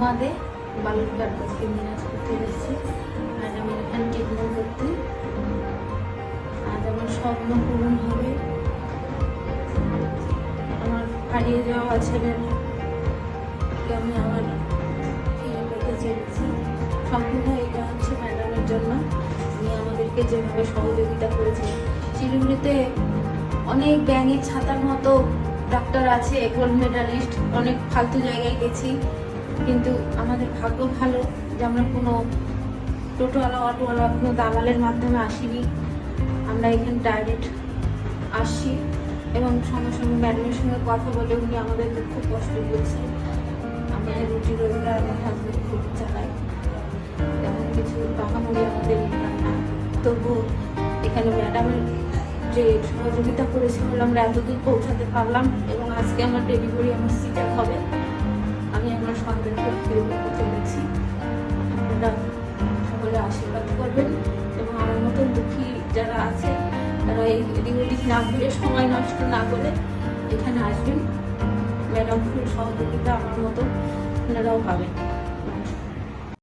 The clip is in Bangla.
রুমাদে বালুরঘাট দক্ষিণ দিনাজপুর এসেছি। আমি এখানে ট্রিটমেন্ট করতে। আজ আমার স্বপ্ন পূরণ হবে। আমার হারিয়ে যাওয়া ছেলের আমি আমার ফিরে পেতে চলেছি সম্পূর্ণ এটা হচ্ছে ম্যাডামের জন্য। উনি আমাদেরকে যেভাবে সহযোগিতা করেছেন। শিলিগুড়িতে অনেক ব্যাঙের ছাতার মতো ডাক্তার আছে গোল্ড মেডালিস্ট। অনেক ফালতু জায়গায় গেছি। কিন্তু আমাদের ভাগ্য ভালো যে আমরা কোনো টোটোওয়ালা, অটোওয়ালা কোনো দালালের মাধ্যমে আসিনি। আমরা এখানে ডাইরেক্ট আসছি এবং সঙ্গে সঙ্গে ম্যাডামের সঙ্গে কথা বলে উনি আমাদেরকে খুব কষ্ট দিয়েছে আমাদের রুটি রোজগার আমার হাজবেন্ড খুব চালায় তেমন কিছু টাকামুড়ি আমাদের না তবুও এখানে ম্যাডামের যে সহযোগিতা করেছে বলে আমরা এতদূর পৌঁছাতে পারলাম এবং আজকে আমার ডেলিভারি আমার সিটার হবে। আমি আমার সন্তানকে ফিরে করতে চলেছি আপনারা সকলে আশীর্বাদ করবেন এবং আমার মতন দুঃখী যারা আছে, তারা এই এদিক ওদিক না ঘুরে সময় নষ্ট না করে এখানে আসবেন। ম্যাডাম ফুল সহযোগিতা আমার মতো আপনারাও পাবেন।